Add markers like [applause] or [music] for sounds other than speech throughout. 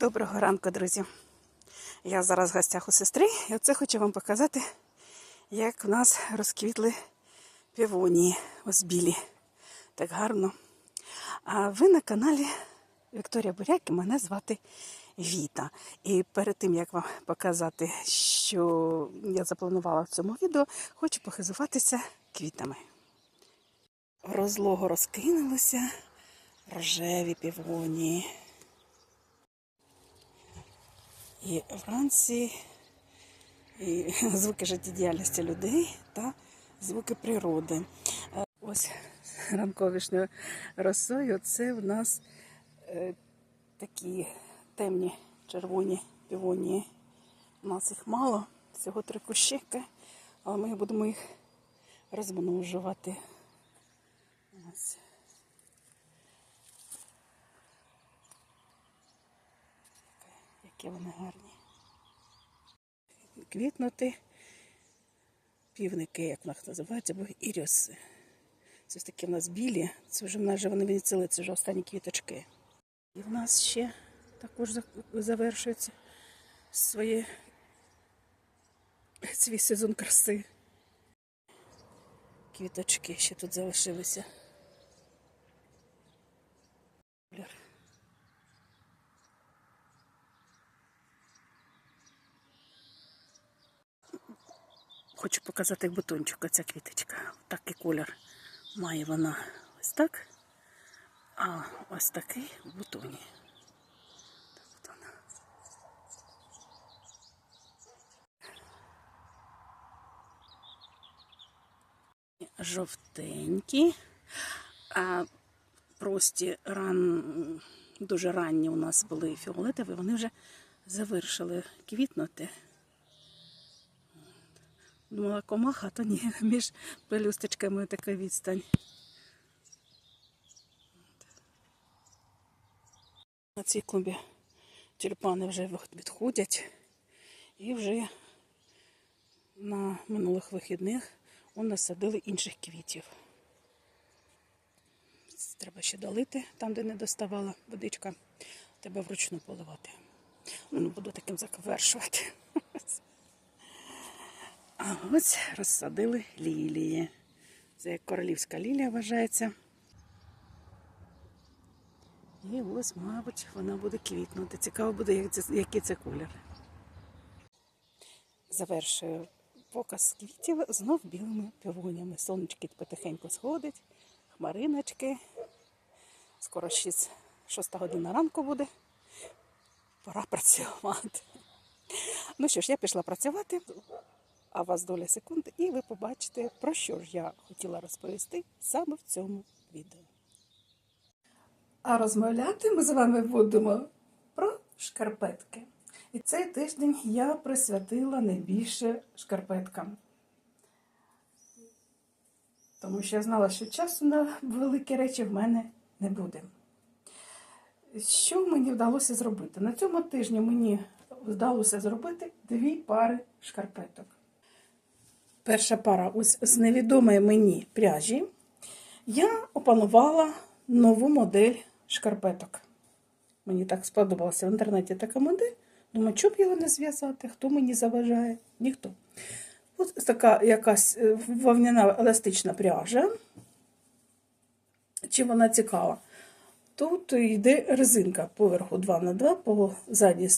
Доброго ранку, друзі. Я зараз в гостях у сестри, і оце хочу вам показати, як у нас розквітли півонії. Ось білі. Так гарно. А ви на каналі Вікторія Буряк і мене звати Віта. І перед тим, як вам показати, що я запланувала в цьому відео, хочу похизуватися квітами. Розлого розкинулося рожеві півонії. І вранці і [laughs] звуки життєдіяльності людей та звуки природи. Е, Ось ранковішньою росою це в нас е, такі темні червоні півонії. У нас їх мало, всього три кущики, але ми будемо їх розмножувати. Які вони гарні. Квітнути півники, як в нас називаються, або іріоси. Це такі в нас білі, це вже вже вони відцілили, це вже останні квіточки. І в нас ще також за- завершується своє свій сезон краси. Квіточки ще тут залишилися. Колір. Хочу показати бутончик, оця квіточка. Такий колір має вона ось так. А ось такий в бутоні. Жовтенькі. А прості ран... дуже ранні у нас були фіолетові, вони вже завершили квітнути. Думала, комаха, то ні, [laughs] між пелюсточками така відстань. На цій клумбі тюльпани вже відходять. І вже на минулих вихідних насадили інших квітів. Треба ще долити там, де не доставала водичка. Треба вручну поливати. Ну, буду таким завершувати. [laughs] А ось розсадили лілії. Це як королівська лілія вважається. І ось, мабуть, вона буде квітнути. Цікаво буде, який це колір. Завершую показ квітів знов білими півонями. Сонечки потихеньку сходить, хмариночки. Скоро 6, 6 година ранку буде. Пора працювати. Ну що ж, я пішла працювати, а вас доля секунд, і ви побачите, про що ж я хотіла розповісти саме в цьому відео. А розмовляти ми з вами будемо про шкарпетки. І цей тиждень я присвятила найбільше шкарпеткам. Тому що я знала, що часу на великі речі в мене не буде. Що мені вдалося зробити? На цьому тижні мені вдалося зробити дві пари шкарпеток. Перша пара ось з невідомої мені пряжі. Я опанувала нову модель шкарпеток. Мені так сподобалася в інтернеті така модель. Думаю, чому б його не зв'язати? Хто мені заважає? Ніхто. Ось така якась е, вовняна еластична пряжа. Чим вона цікава? Тут йде резинка поверху 2 на 2 по задній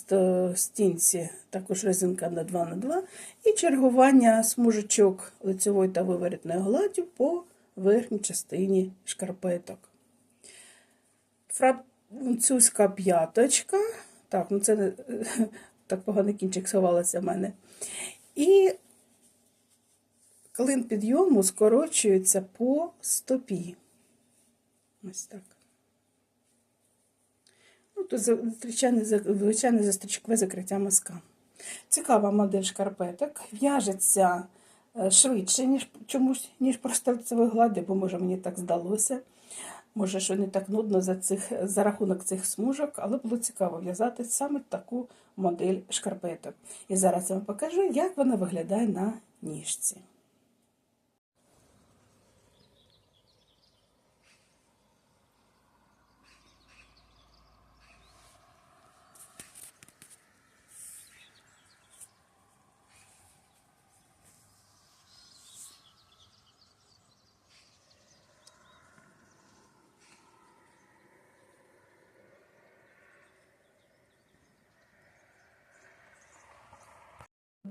стінці також резинка на 2 на 2 і чергування смужечок лицевої та виворітної гладдю по верхній частині шкарпеток. Французька п'яточка. Так, ну це [laughs] так поганий кінчик сховалося в мене. І клин підйому скорочується по стопі. Ось так. За- звичайне, застрічкове закриття мазка. Цікава модель шкарпеток. В'яжеться е, швидше, ніж чомусь, ніж просто гладі, бо може мені так здалося. Може, що не так нудно за, цих, за рахунок цих смужок, але було цікаво в'язати саме таку модель шкарпеток. І зараз я вам покажу, як вона виглядає на ніжці.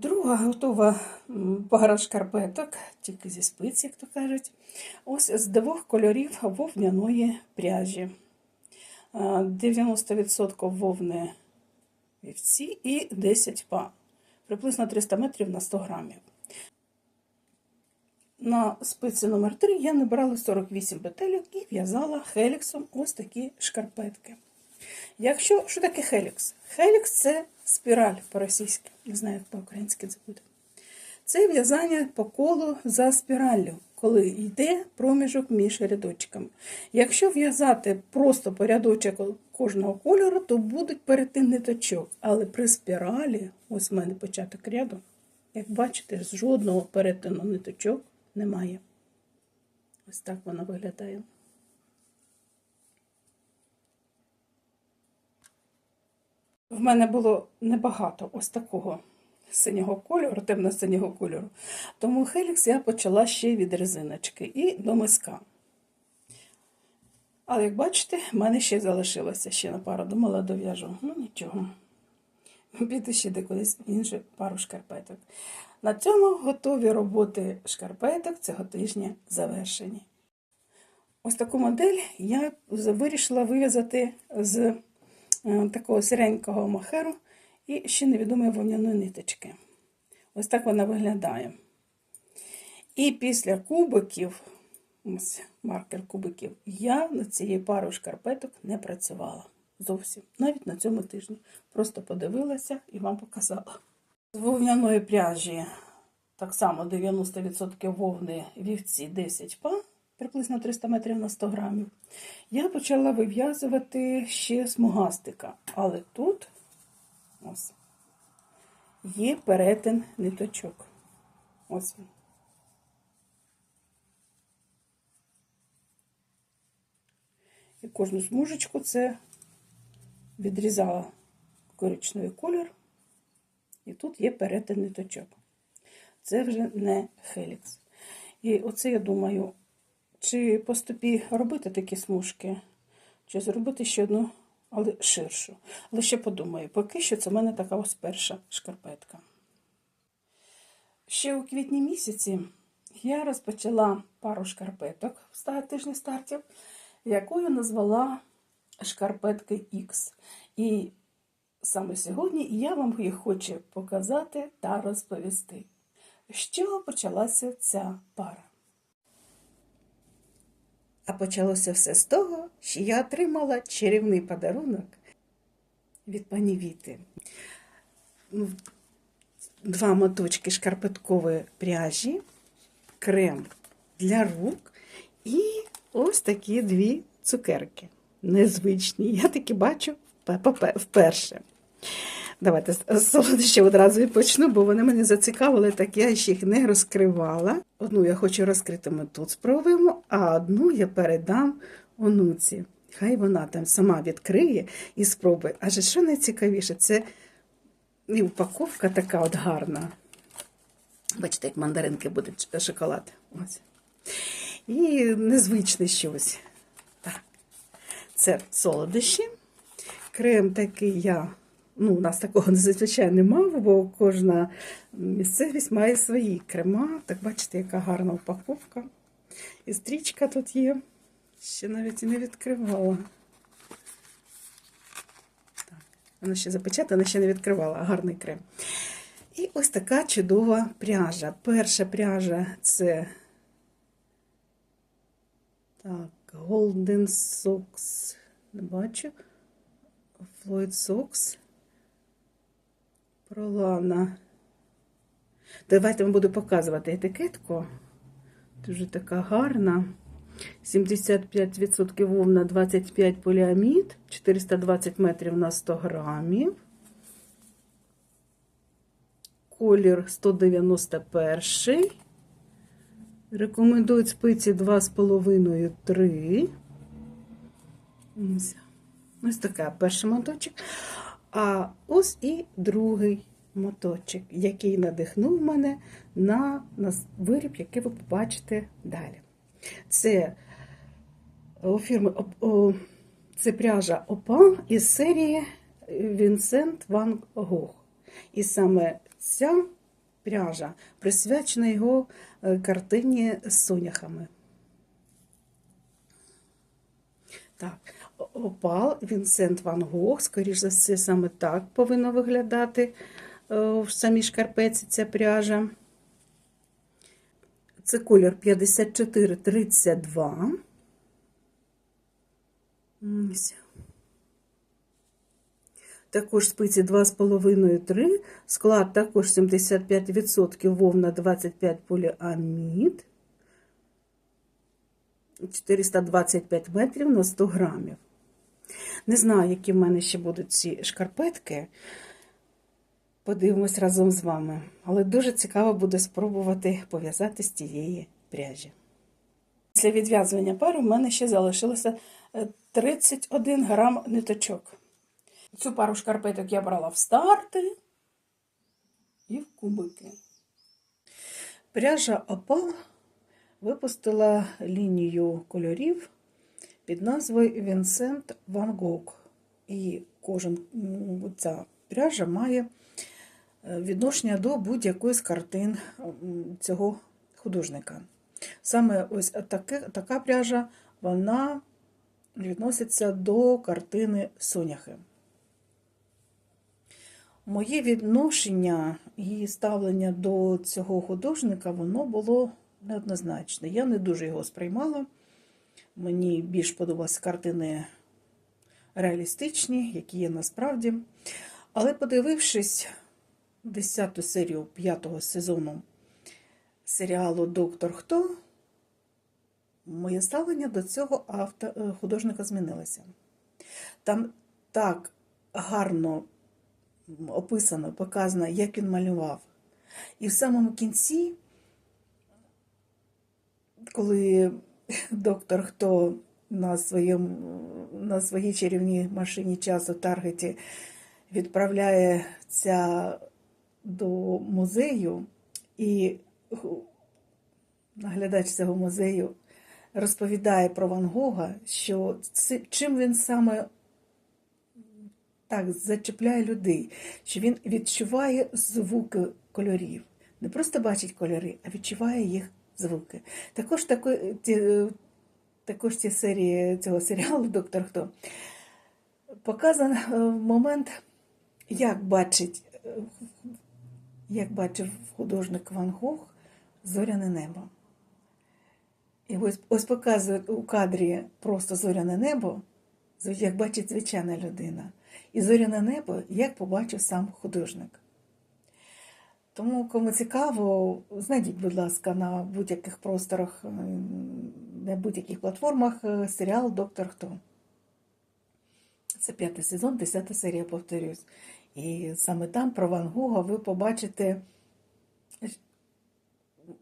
Друга готова пара шкарпеток, тільки зі спиць, як то кажуть. Ось з двох кольорів вовняної пряжі. 90% вовни вівці і 10 па. Приблизно 300 метрів на 100 грамів. На спиці номер 3 я набрала 48 петелек і в'язала хеліксом ось такі шкарпетки. Якщо що таке хелікс? Хелікс це спіраль по-російськи, не знаю, як по-українськи це буде. Це в'язання по колу за спіраллю, коли йде проміжок між рядочками. Якщо в'язати просто по рядочок кожного кольору, то будуть перейти ниточок. Але при спіралі, ось в мене початок ряду, як бачите, жодного перетину ниточок немає. Ось так вона виглядає. В мене було небагато ось такого синього кольору, темно-синього кольору. Тому хелікс я почала ще від резиночки і до миска. Але, як бачите, в мене ще залишилося ще на пару. Думала, дов'яжу. Ну нічого. Піду ще декудись іншу пару шкарпеток. На цьому готові роботи шкарпеток цього тижня завершені. Ось таку модель я вирішила вив'язати з такого сиренького махеру і ще невідомої вовняної ниточки. Ось так вона виглядає. І після кубиків, ось маркер кубиків, я над цією парою шкарпеток не працювала зовсім. Навіть на цьому тижні. Просто подивилася і вам показала. З вовняної пряжі так само 90% вовни вівці 10 па, приблизно 300 метрів на 100 грамів. Я почала вив'язувати ще смугастика, але тут ось є перетин ниточок. Ось він. І кожну смужечку це відрізала коричневий колір. І тут є перетин ниточок. Це вже не хелікс. І оце я думаю, чи по стопі робити такі смужки, чи зробити ще одну, але ширшу. Але ще подумаю, поки що це в мене така ось перша шкарпетка. Ще у квітні місяці я розпочала пару шкарпеток в тижні стартів, якою назвала шкарпетки X. І саме сьогодні я вам їх хочу показати та розповісти. З чого почалася ця пара? А почалося все з того, що я отримала чарівний подарунок від пані Віти. Ну, Два моточки шкарпеткової пряжі, крем для рук і ось такі дві цукерки. Незвичні. Я таки бачу вперше. Давайте з солодощів одразу і почну, бо вони мене зацікавили, так я ще їх не розкривала. Одну я хочу розкрити, ми тут спробуємо, а одну я передам онуці. Хай вона там сама відкриє і спробує. Адже що найцікавіше, це і упаковка така от гарна. Бачите, як мандаринки буде шоколад. Ось. І незвичне щось. Так. Це солодощі. Крем такий я. Ну, у нас такого [laughs] зазвичай немає, бо кожна місцевість має свої крема. Так бачите, яка гарна упаковка. І стрічка тут є. Ще навіть і не відкривала. Так, Вона ще запечатана, вона ще не відкривала. Гарний крем. І ось така чудова пряжа. Перша пряжа це так, Golden Socks. Не бачу. Floyd Socks. Пролана. Давайте вам буду показувати етикетку. Дуже така гарна. 75% вовна, 25 поліамід, 420 метрів на 100 грамів. Колір 191. Рекомендують спиці 2,5-3. Ось. Така перший моточок. А ось і другий моточок, який надихнув мене на, виріб, який ви побачите далі. Це у фірми о, це пряжа Опа із серії Вінсент Ван Гог. І саме ця пряжа, присвячена його е, картині з соняхами. Так, опал Вінсент Ван Гог, скоріш за все, саме так повинно виглядати е, в самій шкарпеці ця пряжа. Це колір 5432. Ось. Також спиці 2,5-3. Склад також 75% вовна 25 поліамід. 425 метрів на 100 грамів. Не знаю, які в мене ще будуть ці шкарпетки. Подивимось разом з вами. Але дуже цікаво буде спробувати пов'язати з тієї пряжі. Після відв'язування пари в мене ще залишилося е, 31 грам ниточок. Цю пару шкарпеток я брала в старти і в кубики. Пряжа Опал випустила лінію кольорів під назвою Вінсент Ван Гог. І кожен ця пряжа має е, відношення до будь-якої з картин цього художника. Саме ось таке, така пряжа вона відноситься до картини Соняхи. Моє відношення і ставлення до цього художника воно було неоднозначне. Я не дуже його сприймала. Мені більш подобалися картини реалістичні, які є насправді. Але подивившись 10 серію 5 сезону серіалу Доктор Хто, моє ставлення до цього авто, е, художника змінилося. Там так гарно описано, показано, як він малював. І в самому кінці, коли доктор хто на, своєму, на своїй чарівній машині часу Таргеті відправляється до музею, і наглядач цього музею розповідає про Ван Гога, що чим він саме так зачепляє людей, що він відчуває звуки кольорів. Не просто бачить кольори, а відчуває їх звуки. Також тако- ті, також ці серії цього серіалу Доктор Хто показано е, момент, як бачить, е, як бачив художник Ван Гог зоряне небо. І ось, ось показує у кадрі просто зоряне небо, як бачить звичайна людина. І зоряне небо, як побачив сам художник. Тому, кому цікаво, знайдіть, будь ласка, на будь-яких просторах, ем, на будь-яких платформах е, серіал Доктор Хто. Це п'ятий сезон, десята серія, повторюсь. І саме там про Ван Гога ви побачите,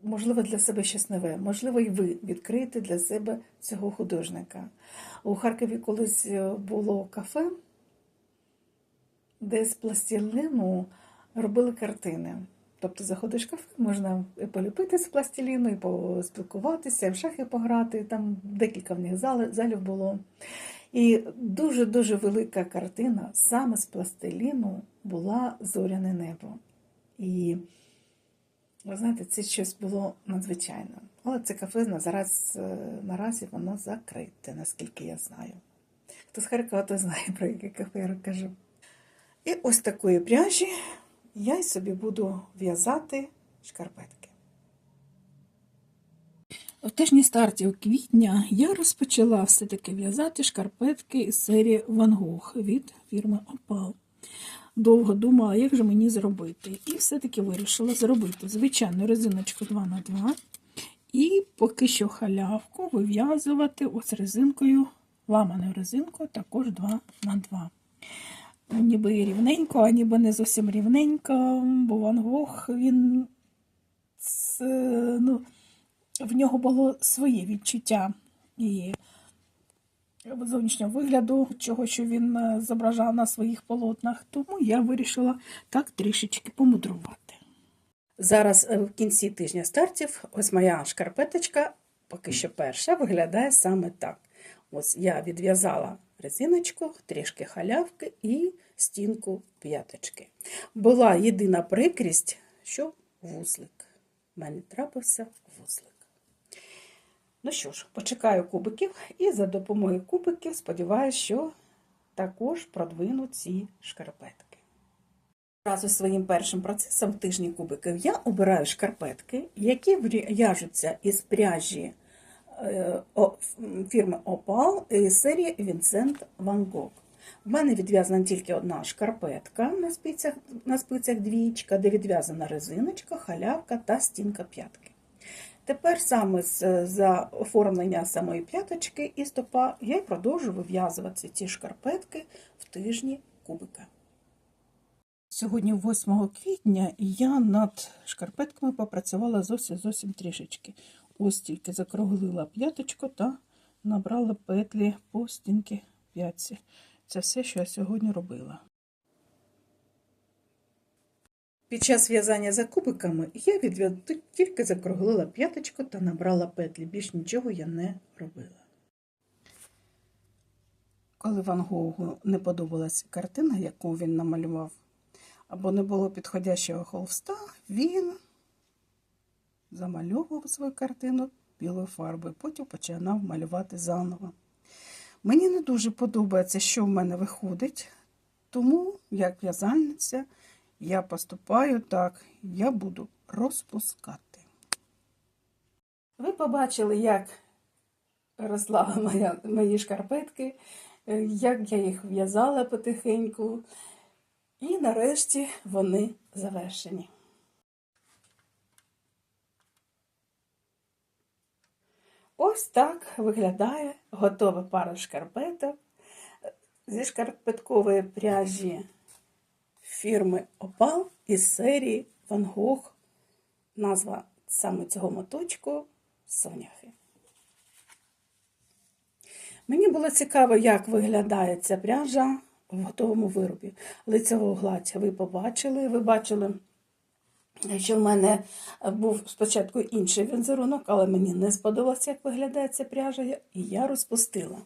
можливо, для себе щось нове, можливо, і ви відкриєте для себе цього художника. У Харкові колись е, було кафе, де з пластилину робили картини. Тобто заходиш в кафе, можна і поліпити з пластиліну, і поспілкуватися, і в шахи пограти. Там декілька в них залів було. І дуже-дуже велика картина саме з пластиліну була зоряне небо. І ви знаєте, це щось було надзвичайне. Але це кафе зараз, е, наразі воно закрите, наскільки я знаю. Хто з Харкова, то знає, про яке кафе я кажу. І ось такої пряжі я й собі буду в'язати шкарпетки. В тижні старті квітня я розпочала все-таки в'язати шкарпетки із серії Van Gogh від фірми Opal. Довго думала, як же мені зробити. І все-таки вирішила зробити звичайну резиночку 2х2. І поки що халявку вив'язувати ось резинкою, ламаною резинкою, також 2х2. Ніби і рівненько, а ніби не зовсім рівненько, бо Ван Гог, він це, ну, в нього було своє відчуття і зовнішнього вигляду, чого що він е, зображав на своїх полотнах. Тому я вирішила так трішечки помудрувати. Зараз е, в кінці тижня стартів, ось моя шкарпеточка, поки що перша, виглядає саме так. Ось я відв'язала резиночку, трішки халявки і стінку п'яточки. Була єдина прикрість, що вузлик. У мене трапився вузлик. Ну що ж, почекаю кубиків і за допомогою кубиків сподіваюся, що також продвину ці шкарпетки. Разу своїм першим процесом в тижні кубиків я обираю шкарпетки, які в'яжуться із пряжі фірми Opal із серії Vincent Van Gogh. В мене відв'язана тільки одна шкарпетка на спицях, на спицях двічка, де відв'язана резиночка, халявка та стінка п'ятки. Тепер саме за оформлення самої п'яточки і стопа я продовжу вив'язувати ці шкарпетки в тижні кубика. Сьогодні, 8 квітня, я над шкарпетками попрацювала зовсім зовсім трішечки. Ось тільки закруглила п'яточку та набрала петлі по стінки п'ятці. Це все, що я сьогодні робила. Під час в'язання за кубиками я відв'я... тільки закруглила п'яточку та набрала петлі. Більш нічого я не робила. Коли Ван Гогу не подобалася картина, яку він намалював, або не було підходящого холста, він замальовував свою картину білою фарбою, потім починав малювати заново. Мені не дуже подобається, що в мене виходить, тому, як в'язальниця, я поступаю так, я буду розпускати. Ви побачили, як росла моя, мої шкарпетки, е, як я їх в'язала потихеньку. І нарешті вони завершені. Ось так виглядає готова пара шкарпеток зі шкарпеткової пряжі фірми Опал із серії Ван Гог. Назва саме цього моточку Соняхи. Мені було цікаво, як виглядає ця пряжа в готовому виробі. Лицевого гладдя ви побачили, ви бачили, що в мене був спочатку інший вінзерунок, але мені не сподобалося, як виглядає ця пряжа, і я розпустила.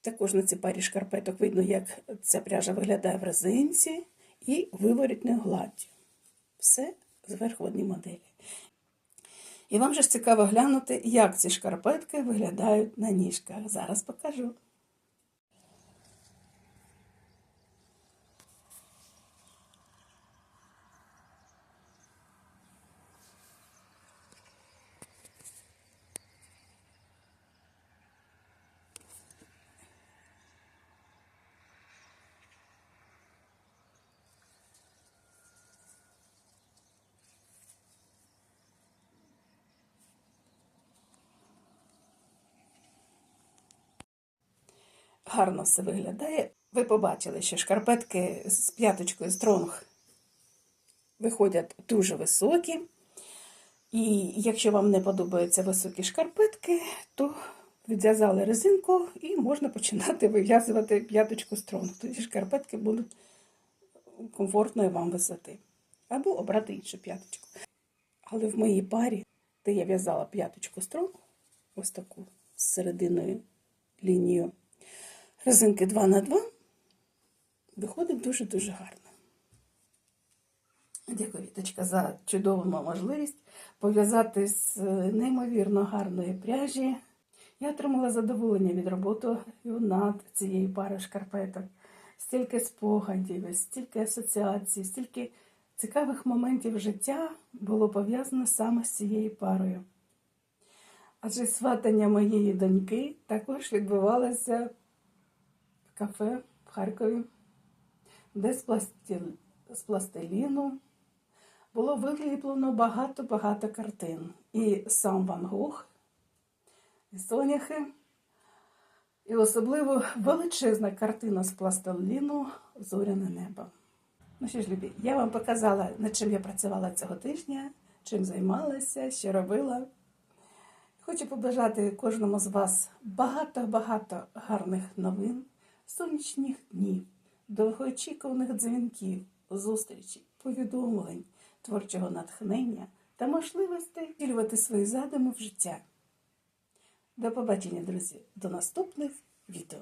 Також на цій парі шкарпеток видно, як ця пряжа виглядає в резинці і виворітною гладдю. Все зверху в одній моделі. І вам же ж цікаво глянути, як ці шкарпетки виглядають на ніжках. Зараз покажу. Гарно все виглядає. Ви побачили, що шкарпетки з п'яточкою стронг виходять дуже високі. І якщо вам не подобаються високі шкарпетки, то відв'язали резинку і можна починати вив'язувати п'яточку стронг. Тоді шкарпетки будуть комфортної вам висоти. Або обрати іншу п'яточку. Але в моїй парі, де я в'язала п'яточку стронг, ось таку з серединою лінію резинки 2 на 2 виходить дуже-дуже гарно. Дякую, Віточка, за чудову можливість пов'язати з неймовірно гарної пряжі. Я отримала задоволення від роботи над цією парою шкарпеток. Стільки спогадів, стільки асоціацій, стільки цікавих моментів життя було пов'язано саме з цією парою. Адже сватання моєї доньки також відбувалося кафе в Харкові, де з, пластил... з пластиліну було виліплено багато-багато картин. І сам Ван Гог, і Соняхи, і особливо величезна картина з пластиліну Зоряне небо. Ну що ж, любі, я вам показала, над чим я працювала цього тижня, чим займалася, що робила. Хочу побажати кожному з вас багато-багато гарних новин, сонячних днів, довгоочікуваних дзвінків, зустрічей, повідомлень, творчого натхнення та можливостей втілювати свої задуми в життя. До побачення, друзі, до наступних відео.